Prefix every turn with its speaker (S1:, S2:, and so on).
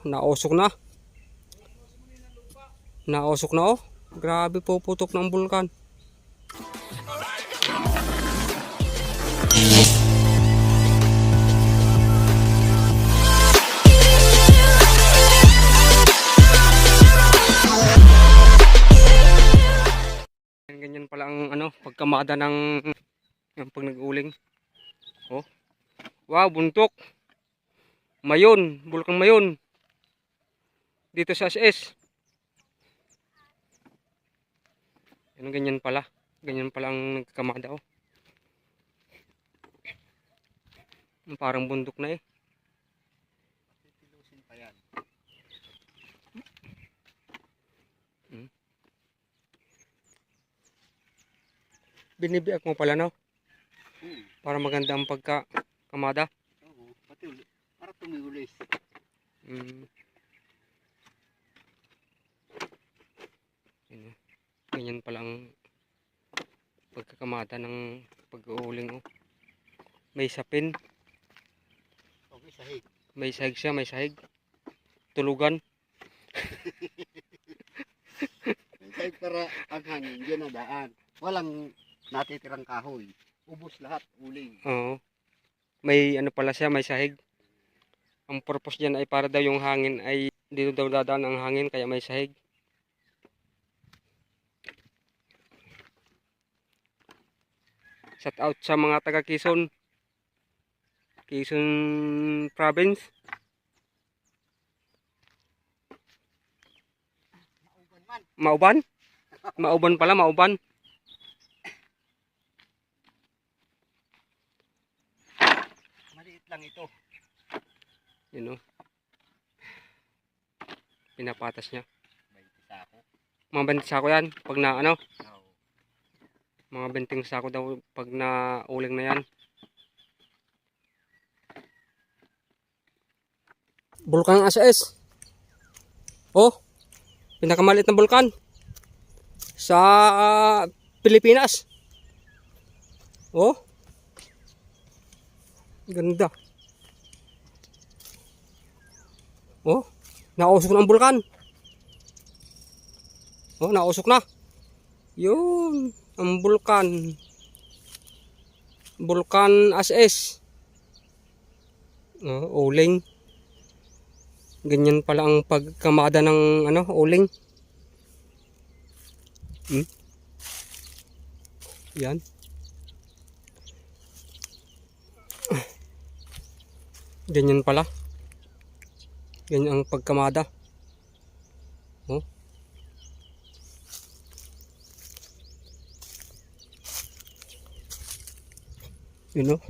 S1: Nausok na. Nausok na oh. Grabe po putok ng bulkan. Ganyan, pala ang ano, pagkamada ng ng pag nag-uling. Oh. Wow, buntok. Mayon, bulkang mayon. Dito sa SS. Yan ganyan pala. Ganyan pala ang nagkakamada oh. Parang bundok na eh.
S2: Titilusin pa yan.
S1: Binibiyak mo pala no?
S2: Hmm.
S1: Para maganda ang pagkakamada.
S2: Oo. Pati. Para tumiulis.
S1: Mm. Yun, oh. Ganyan pala ang pagkakamata ng pag-uuling. Oh. May sapin,
S2: Okay, sahig.
S1: may sahig siya, may sahig. Tulugan.
S2: Sahig para ang hangin. Diyan na daan. Walang natitirang kahoy. Ubus lahat. Uling.
S1: Oo. May ano pala siya, may sahig. Ang purpose diyan ay para daw yung hangin ay dito daw dadaan ang hangin kaya may sahig. Shout out sa mga taga Quezon. Quezon province. Mauban? Mauban pala, mauban.
S2: Maliit lang ito.
S1: Yun oh. Pinapatas niya.
S2: 20 sako.
S1: Mga benting sako yan. Pag na ano. Mga benting sako daw pag na uling na yan. Bulkan SAS. Oh, pinakamaliit na bulkan sa ah, Pilipinas. Oh. Ganda. Oh, nausok na ang bulkan. Oh, nausok na. Yun, ang bulkan. Bulkan SS. Oh, uling. Ganyan pala ang pagkamada ng ano, uling. Hmm? Yan. Ganyan pala. Ganyan ang pagkamada. Oh. You know?